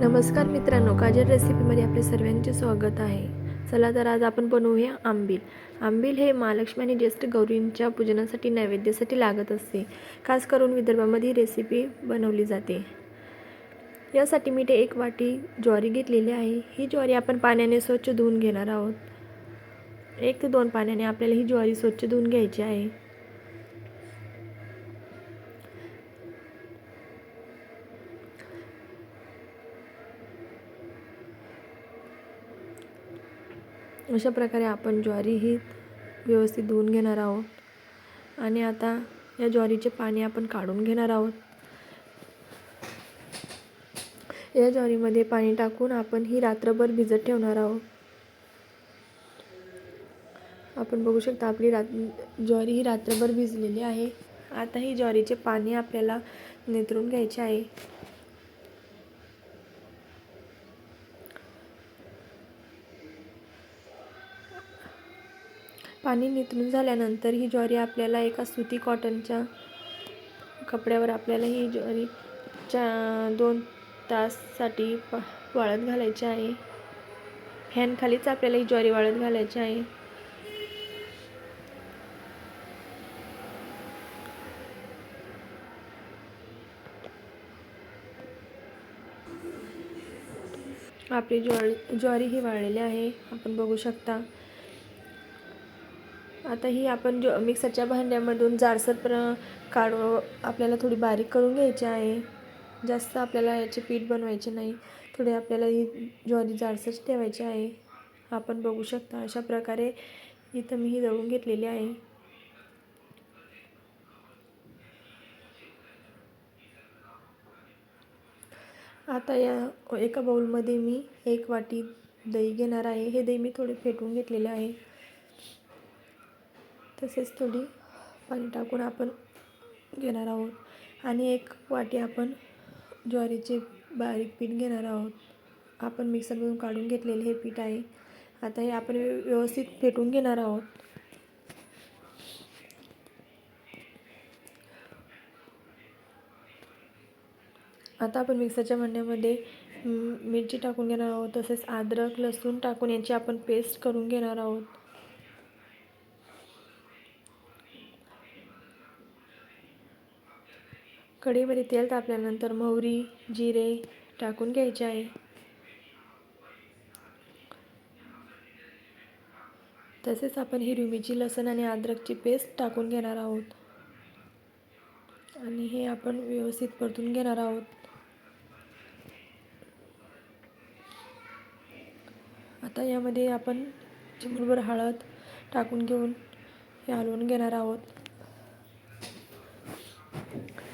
नमस्कार मित्रांनो काजल रेसिपीमध्ये आपले सर्वांचे स्वागत आहे. चला तर आज आपण बनवूया आंबील. आंबील हे महालक्ष्मी आणि ज्येष्ठ गौरींच्या पूजनासाठी नैवेद्यासाठी लागत असते. खास करून विदर्भामध्ये ही रेसिपी बनवली जाते. यासाठी मी ते एक वाटी ज्वारी घेतलेली आहे. ही ज्वारी आपण पाण्याने स्वच्छ धुवून घेणार आहोत. एक ते दोन पाण्याने आपल्याला ही ज्वारी स्वच्छ धुवून घ्यायची आहे. अशा प्रकारे आपण ज्वारी ही व्यवस्थित धुवून घेणार आहोत. आणि आता या ज्वारीचे पाणी आपण काढून घेणार आहोत. या ज्वारीमध्ये पाणी टाकून आपण ही रात्रभर भिजत ठेवणार आहोत. आपण बघू शकता आपली रात ज्वारी ही रात्रभर भिजलेली आहे. आता ही ज्वारीचे पाणी आपल्याला नितरून घ्यायचे आहे. पाणी नितरून झाल्यानंतर ही ज्वारी आपल्याला एका सुती कॉटनच्या कपड्यावर आपल्याला ही ज्वारी चा दोन ताससाठी प वाळत घालायची आहे. फॅनखालीच आपल्याला ही ज्वारी वाळत घालायची आहे. आपली ज्वारी ज्वारी ही वाळलेली आहे. आपण बघू शकता. आता ही आपण जो मिक्सरच्या भांड्यामधून जाडसर प्र काढू आपल्याला थोडी बारीक करून घ्यायची आहे. जास्त आपल्याला याचे पीठ बनवायचे नाही. थोडे आपल्याला ही ज्वारी जाडसर ठेवायची आहे आपण बघू शकता अशा प्रकारे इथं मी ही दळून घेतलेली आहे. आता या एका बाउलमध्ये मी एक वाटी दही घेणार आहे. हे दही मी थोडे फेटून घेतलेले आहे. तसेच थोडी पाणी टाकून आपण घेणार आहोत. आणि एक वाटी आपण ज्वारीचे बारीक पीठ घेणार आहोत. आपण मिक्सरमधून काढून घेतलेले हे पीठ आहे. आता हे आपण व्यवस्थित फेटून घेणार आहोत. आता आपण मिक्सरच्या भांड्यामध्ये मिरची टाकून घेणार आहोत. तसेच अद्रक लसूण टाकून याची आपण पेस्ट करून घेणार आहोत. कढईमध्ये तेल तापल्यानंतर मोहरी जिरे टाकून घ्यायचे आहे. तसेच आपण हिरवी मिरची लसण आणि अद्रकची पेस्ट टाकून घेणार आहोत. आणि हे आपण व्यवस्थित परतून घेणार आहोत. आता यामध्ये आपण चिमूटभर हळद टाकून घेऊन हे हलवून घेणार आहोत.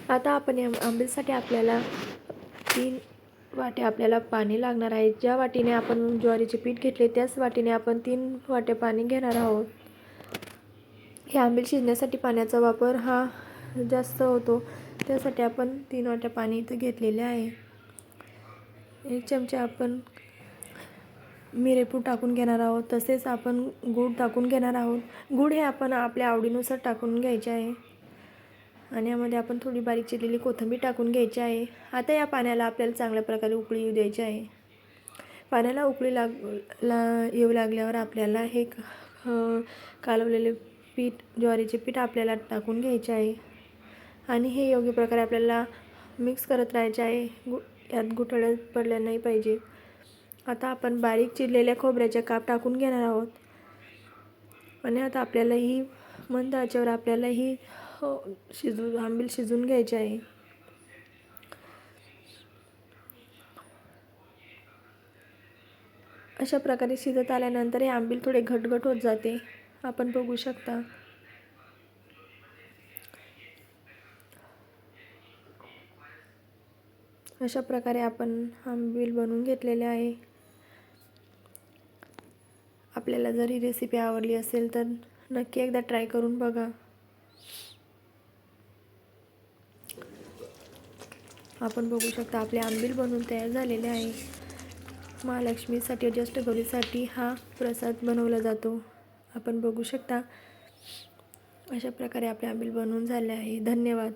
आता आपण या आंबेसाठी आपल्याला तीन वाटे आपल्याला पाणी लागणार आहे. ज्या वाटीने आपण ज्वारीचे पीठ घेतले त्याच वाटीने आपण तीन वाटे पाणी घेणार आहोत. हे आंबील शिजण्यासाठी पाण्याचा वापर हा जास्त होतो. त्यासाठी आपण तीन वाट्या पाणी इथं घेतलेले आहे. एक चमचा आपण मिरेपूड टाकून घेणार आहोत. तसेच आपण गूळ टाकून घेणार आहोत. गूळ हे आपण आपल्या आवडीनुसार टाकून घ्यायचे आहे. आणि यामध्ये आपण थोडी बारीक चिरलेली कोथिंबीर टाकून घ्यायची आहे. आता या पाण्याला आपल्याला चांगल्या प्रकारे उकळी येऊ द्यायची आहे. पाण्याला उकळी लाग ला येऊ लागल्यावर आपल्याला हे कालवलेले पीठ ज्वारीचे पीठ आपल्याला टाकून घ्यायचे आहे. आणि हे योग्य प्रकारे आपल्याला मिक्स करत राहायचे आहे. गु यात गुठळ्या पडल्या नाही पाहिजे. आता आपण बारीक चिरलेल्या खोबऱ्याच्या काप टाकून घेणार आहोत. आणि आता आपल्याला ही मंद आचेवर आपल्याला हो शिजू आंबील शिजून घ्यायचे आहे. अशा प्रकारे शिजत आल्यानंतर हे आंबील थोडे घटघट होत जाते. आपण बघू शकता. अशा प्रकारे आपण आंबील बनवून घेतलेले आहे. आपल्याला जर ही रेसिपी आवडली असेल तर नक्की एकदा ट्राय करून बघा. आपण बघू शकता आपले आंबील बनवून तयार झालेले आहे. महालक्ष्मीसाठी जस्ट गौरीसाठी हा प्रसाद बनवला जातो. आपण बघू शकता अशा प्रकारे आपले आंबील बनवून झाले आहे. धन्यवाद.